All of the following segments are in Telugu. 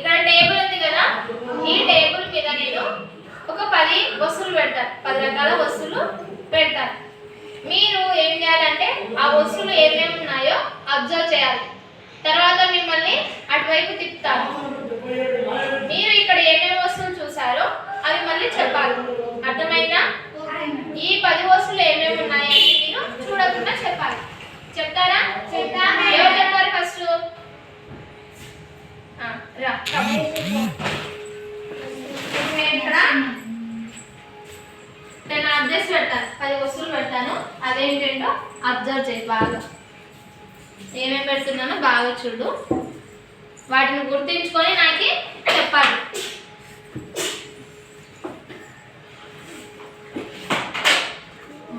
ఇక్కడ టేబుల్ ఉంది కదా ఈ టేబుల్ మీద నేను ఒక పది వస్తువులు పెడతాను పది రకాల వస్తువులు పెడతాను మీరు ఏం చేయాలంటే ఆ వస్తువులు ఏమేమి ఉన్నాయో అబ్జర్వ్ చేయాలి. తర్వాత మిమ్మల్ని అటువైపు తిప్పుతారు ఇక్కడ నేను అడ్రస్ పెడతాను పది వస్తువులు పెడతాను. అదేంటంటో అబ్జర్వ్ చేయి బాగా. ఏమేమి పెడుతున్నానో బాగా చూడు. వాటిని గుర్తించుకొని నాకు చెప్పాలి.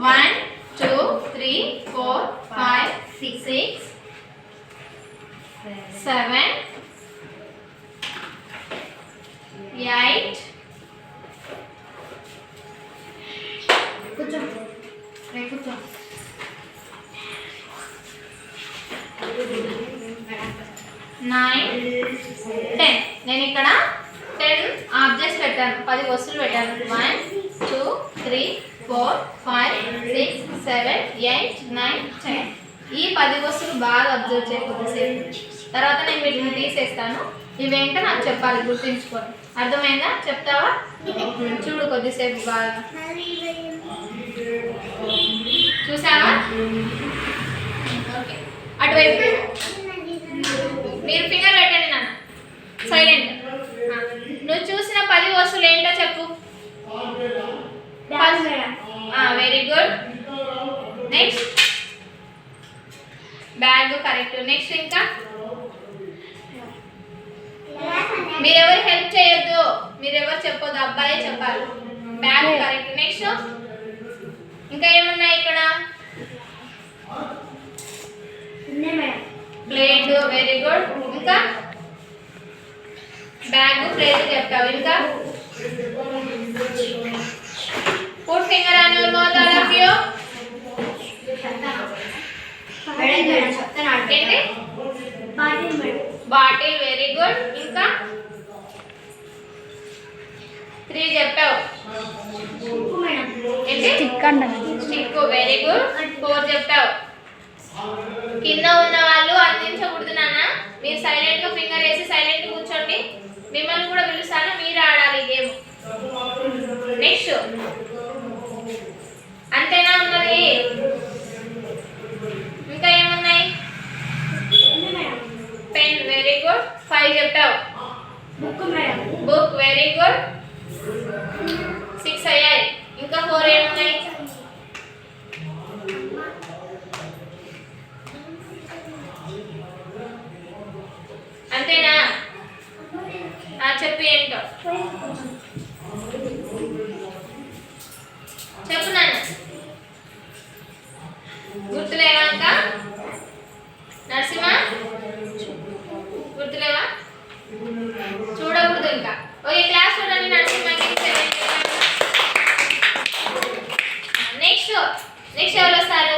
One two three four five six six seven eight కూర్చో కూర్చో నైన్ టెన్ నేను ఇక్కడ టెన్ ఆబ్జెక్ట్స్ పెట్టాను. పది వస్తువులు పెట్టాను. One two three four five six seven eight nine ten ఈ పది వస్తువులు బాగా అబ్జర్వ్ చేయ కొద్దిసేపు. తర్వాత నేను వీటిని తీసేస్తాను. ఇవేంటో నాకు చెప్పాలి గుర్తుంచుకొని. అర్థమైందా? చెప్తావా? చూడు కొద్దిసేపు బాగా. చూసావా? ఓకే. అటువైపు. మీరు ఫింగర్ పెట్టండి నాన్న. సైలెంట్. నువ్వు చూసిన పది వస్తువులు ఏంటో చెప్పు. Very good next bag correct next ఇంకా? మీరెవరు హెల్ప్ చేయొద్దు. మీరెవరు చెప్పొద్దు. అబ్బాయే చెప్పాలి. బ్యాగ్ కరెక్ట్ నెక్స్ట్ ఇంకా ఏమున్నాయి ఇక్కడ? ప్లేట్ వెరీ గుడ్ ఇంకా? బ్యాగ్ ప్లేట్ చెప్పావు. ఇంకా? Put finger your mouth of you bottle very good ఇంకా త్రీ చెప్పావు ఏంటి స్టిక్ వెరీ గుడ్ ఫోర్ చెప్పావు. కింద ఉన్న వాళ్ళు అందించకూడదు నాన్న. మీరు సైలెంట్గా ఫింగర్ వేసి సైలెంట్ కూర్చోండి. మిమ్మల్ని కూడా పిలుస్తాను. మీరు ఆడాలి గేమ్ నెక్స్ట్ అంతేనా ఉన్నది? ఇంకా ఏమున్నాయి? పెన్ వెరీ గుడ్ ఫైవ్ చెప్పావు. బుక్ వెరీ గుడ్ సిక్స్ అయ్యాయి. ఇంకా ఫోర్ ఏమున్నాయి అంతేనా? చెప్పి ఏంటో. చెప్పు Next, I will start.